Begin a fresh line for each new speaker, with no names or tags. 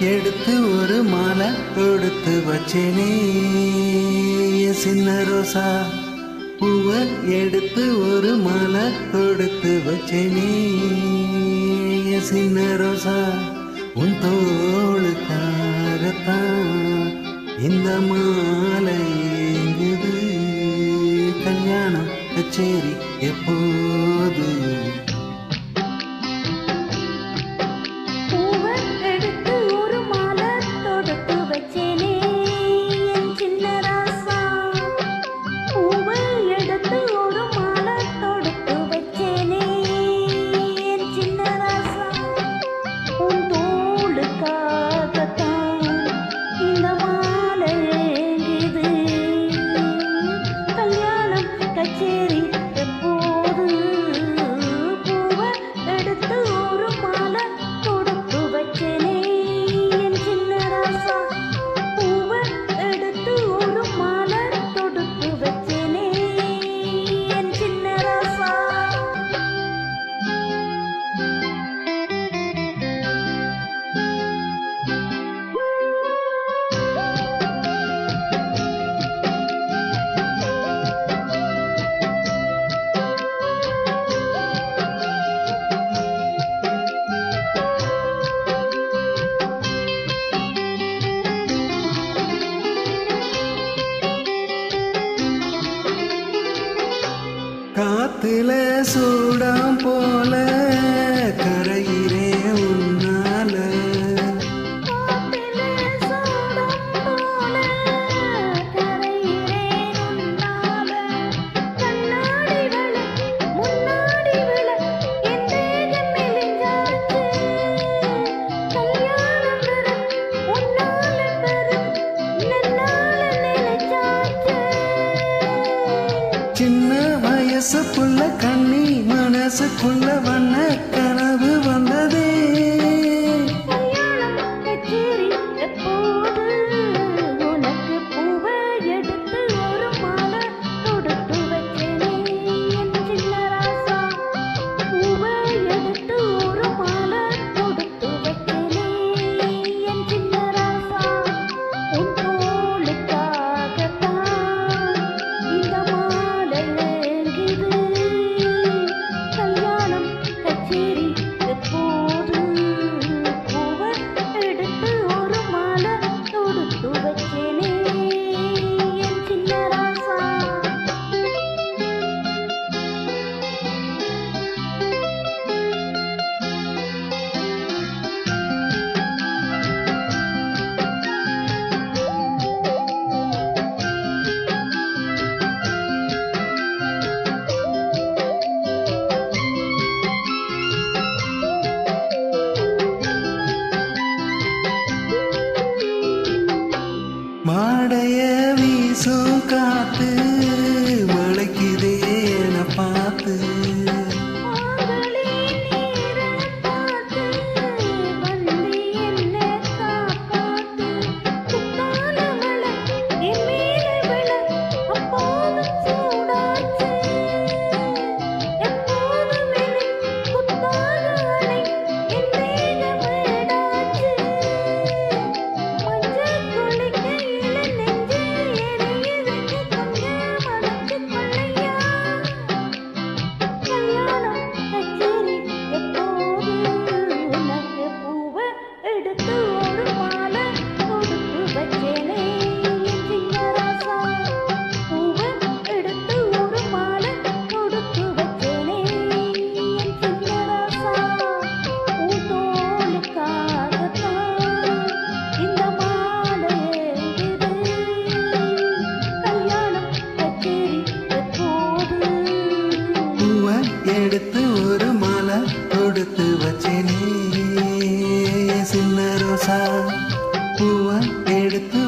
எடுத்து ஒரு மாலை எடுத்து வச்சேனே. சின்ன ரோசா
பூவ எடுத்து ஒரு மாலை எடுத்து வச்சேனே. சின்ன ரோசா உன் தோல்
காத்துல சூடம் போல கண்ணி மனசுக்குள்ள வண்ண എടുത്ത് ഒരു മല കൊടുത്ത് വച്ചനേ. സിന്നറോസ പൂവ എടുത്ത്